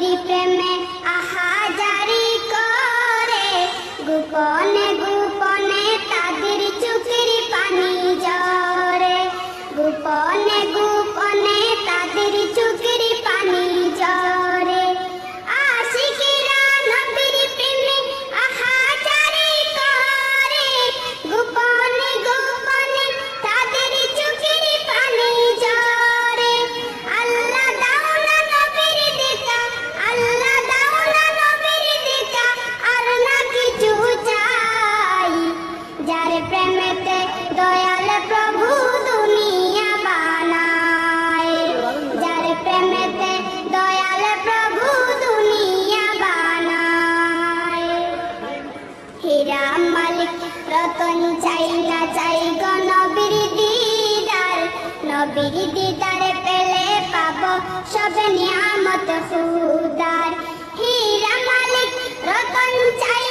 নবীর প্রেমে আহাজারি করে। গোপনে গোপনে তাদের চুকির পানি জরে গোপনে গোপনে নবীর দিদার পেলে পাব সব নিয়ামত খুদার হীরা মালিক রতন চাই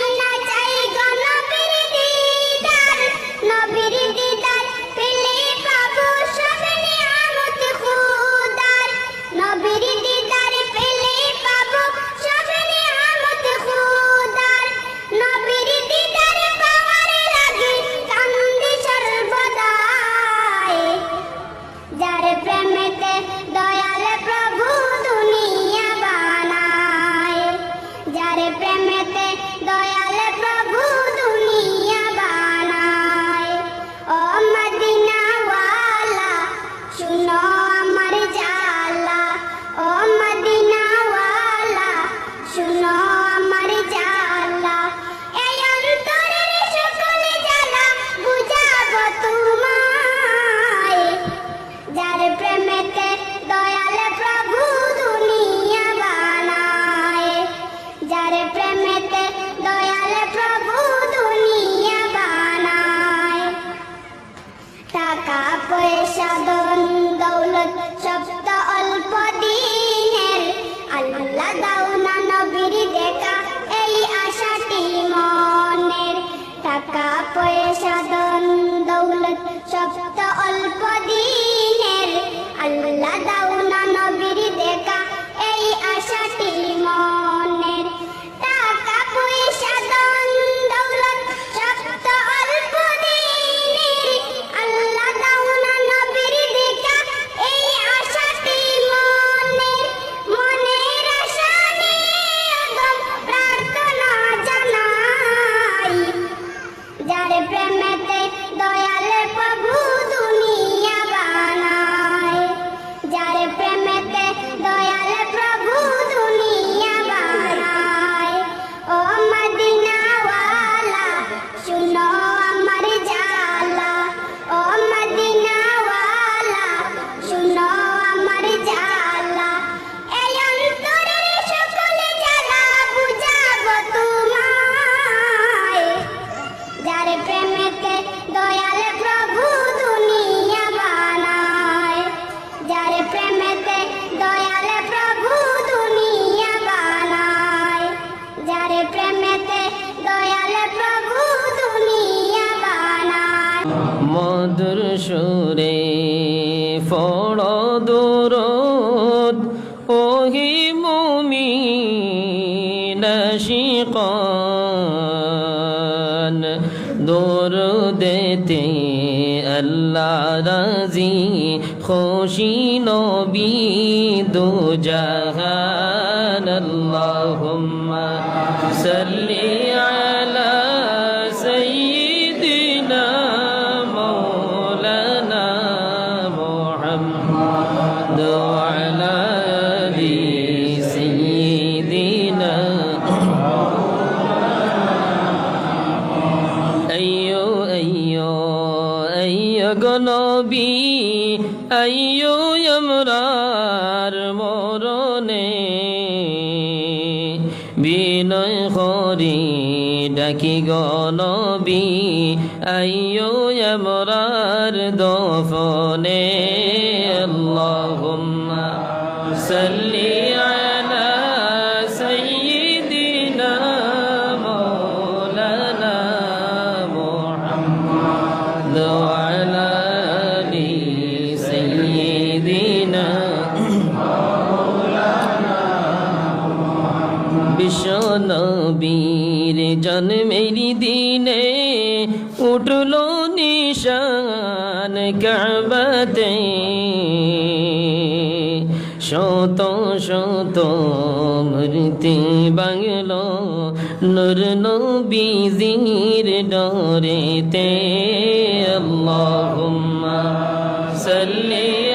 সুরে ফড় দূর ওহি মুমি নশিক দূর দেতে আল্লাহ রাজি, খুশি নবী দু জাহান। আল্লাহুম্মা সাল্লি নবী আমরার মরণে। বিনয় হরি ডাকি গলবি আইয়ো আমরার দফনে। আল্লাহুম্মা সাল্লি উঠল নিশান কাবাতে। শত শত মূর্তি বাংলো বিজির নবীজির ডরেতে। আল্লাহুম্মা সাল্লি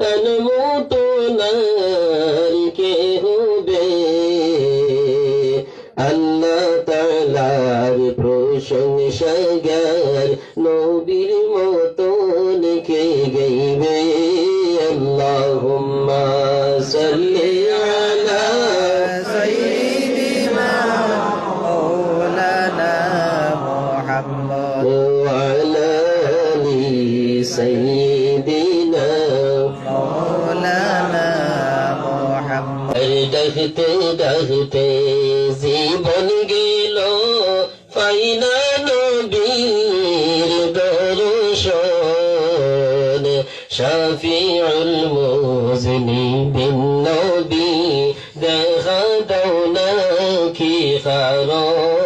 তন মতো নার কে হবে আল্লাহ তালার প্রশংসা গার নবীর মতন কে গাইবে আল্লাহুম্মা সাল্লি আলা سيدنا مولانا محمد وعلى آل سيدنا مولانا আর ডাকতে ডাকতে জীবন গেল। ফাইনা নবীর দর্শন। শাফিউল মুজনিবিন নবী দেখা দাও না কি কারণ?